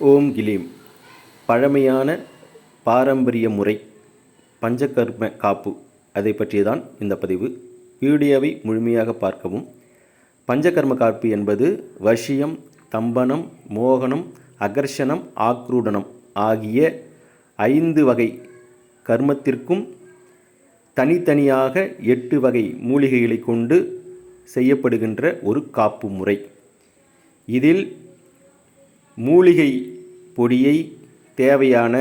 ஓம் gleam பழமையான பாரம்பரிய முறை பஞ்சகர்ம காப்பு. அதை பற்றியதான் இந்த பதிவு. வீடியோவை முழுமையாக பார்க்கவும். பஞ்சகர்ம காப்பு என்பது வஷியம் தம்பனம் மோகனம் அகர்ஷணம் ஆக்ரூடனம் ஆகிய ஐந்து வகை கர்மத்திற்கும் தனித்தனியாக எட்டு வகை மூலிகைகளை கொண்டு செய்யப்படுகின்ற ஒரு காப்பு முறை. இதில் மூலிகை பொடியை தேவையான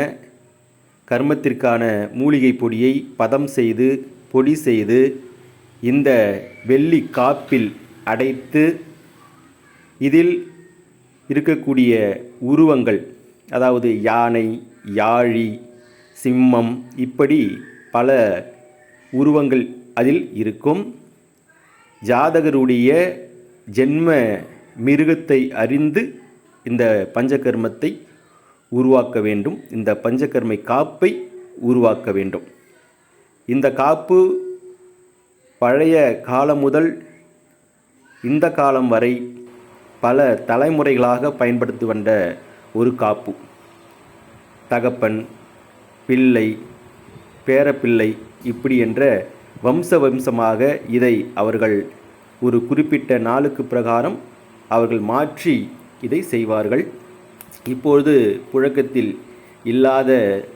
கர்மத்திற்கான மூலிகை பொடியை பதம் செய்து பொடி செய்து இந்த வெள்ளி காப்பில் அடைத்து இதில் இருக்கக்கூடிய உருவங்கள் அதாவது யானை யாழி சிம்மம் இப்படி பல உருவங்கள் அதில் இருக்கும். ஜாதகருடைய ஜென்ம மிருகத்தை அறிந்து இந்த பஞ்சகர்மத்தை உருவாக்க வேண்டும். இந்த பஞ்சகர்மை காப்பை உருவாக்க வேண்டும். இந்த காப்பு பழைய காலம் முதல் இந்த காலம் வரை பல தலைமுறைகளாக பயன்படுத்தி வந்த ஒரு காப்பு. தகப்பன் பிள்ளை பேரப்பிள்ளை இப்படி என்ற வம்ச வம்சமாக இதை அவர்கள் ஒரு குறிப்பிட்ட நாளுக்கு பிரகாரம் அவர்கள் மாற்றி இதை செய்வார்கள். இப்பொழுது புழக்கத்தில் இல்லாத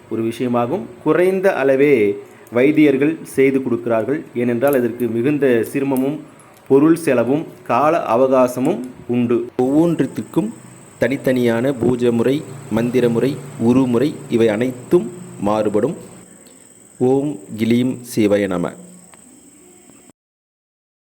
ஒரு விஷயமாகும் குறைந்த அளவே வைத்தியர்கள் செய்து கொடுக்கிறார்கள். ஏனென்றால் அதற்கு மிகுந்த சிரமமும் பொருள் செலவும் கால அவகாசமும் உண்டு. ஒவ்வொன்றிற்கும் தனித்தனியான பூஜை முறை மந்திர முறை உருமுறை இவை அனைத்தும் மாறுபடும். ஓம் கிலீம் சிவய நம.